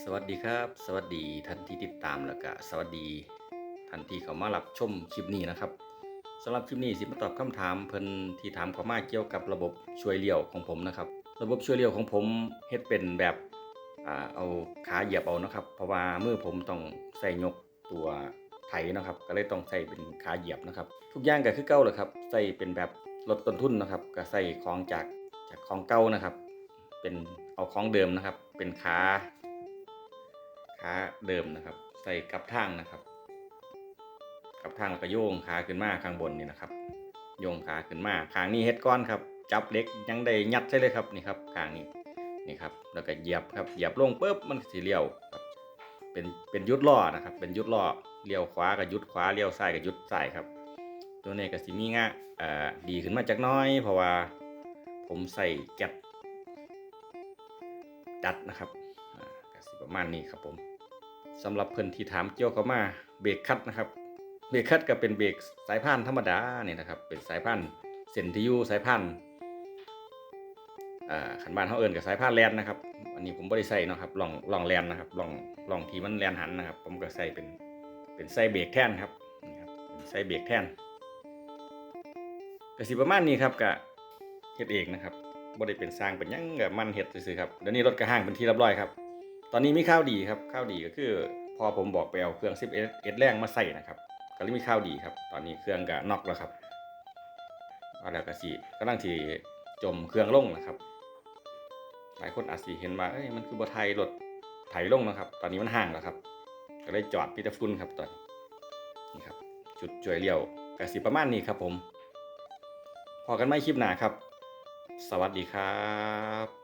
สวัสดีครับ สวัสดีท่านที่ติดตามแล้วก็สวัสดีท่านที่เข้ามารับชมคลิปนี้นะครับสำหรับคลิปนี้สิมาตอบคำถามเพิ่นที่ถามเข้ามาเกี่ยวกับระบบช่วยเลี้ยวของผมนะครับ ระบบช่วยเลี้ยวของผมเฮ็ดเป็นแบบอ่าเอาขาเหยียบเอานะครับ เพราะว่ามือผมต้องใส่ยกตัวไถนะครับ ก็เลยต้องใส่เป็นขาเหยียบนะครับ ทุกอย่างก็คือเก่าเลยครับใส่เป็นแบบลดต้นทุนนะครับ ก็ใส่ของจากจากของเก่านะครับ เป็นเอาของเดิมนะครับ เป็นขา ขาเดิมนะครับ ใส่กับทางนะครับ กับทางแล้วก็โยงขาขึ้นมาข้างบนนี่นะครับ โยงขาขึ้นมาข้างนี้เฮ็ดก้อนครับ จับเล็กยังได้ยัดใช่เลยครับนี่ครับข้างนี้นี่ครับแล้วก็เหยียบครับเหยียบลงปุ๊บมันสิเลี้ยวครับเป็นเป็นยุดล้อนะครับ เป็นยุดล้อเลี้ยวขวากับยุดขวาเลี้ยวซ้ายกับยุดซ้ายครับ ตัวนี้ก็สิมีงะอ่อดีขึ้นมาจากน้อย เพราะว่าผมใส่แก๊สดัดนะครับก็สิประมาณนี้ครับผม สำหรับเพิ่อนที่ถามเกี่ยวเข้ามาเบรกคัดนะครับ เบรกคัดก็เป็นเบรกสายพานธรรมดาเนี่ยนะครับ เป็นสายพานเส้นที่อยู่สายพานขันบานเขาเอิญกับสายพานแลนนะครับ อันนี้ผมบริใส่นะครับลองลองแลนนะครับลองลองทีมันแลนหันนะครับ ผมก็ใส่เป็นเป็นไส้เบรกแท่นครับนี่ครับเป็นไส้เบรกแท่นก็สิประมาณนี้ครับกะเฮ็ดเองนะครับบ่ได้เป็นสร้างเป็นยังกับมันเฮ็ดซื่อครับเดี๋ยวนี้รถกระห้างเป็นที่รียบร้อยครับ ตอนนี้มีข้าวดีครับข้าวดีก็คือ พอผมบอกไปเอาเครื่อง10เอ็ดแรงมาใส่นะครับก็เลยมีข้าวดีครับ ตอนนี้เครื่องก็น็อกแล้วครับเอาแล้วก็สิกำลังที่จมเครื่องลงนะครับ หลายคนอาจสิเห็นว่าเอ้ยมันคือบไทยรถไถลงนะครับ ตอนนี้มันห่างแล้วครับ ก็เลยจอดพิทฝุ่นครับตอนนี้นี่ครับจุดจ่วยเลี้ยวก็สิประมาณนี้ครับผม พอกันไม่คลิปหนาครับ สวัสดีครับ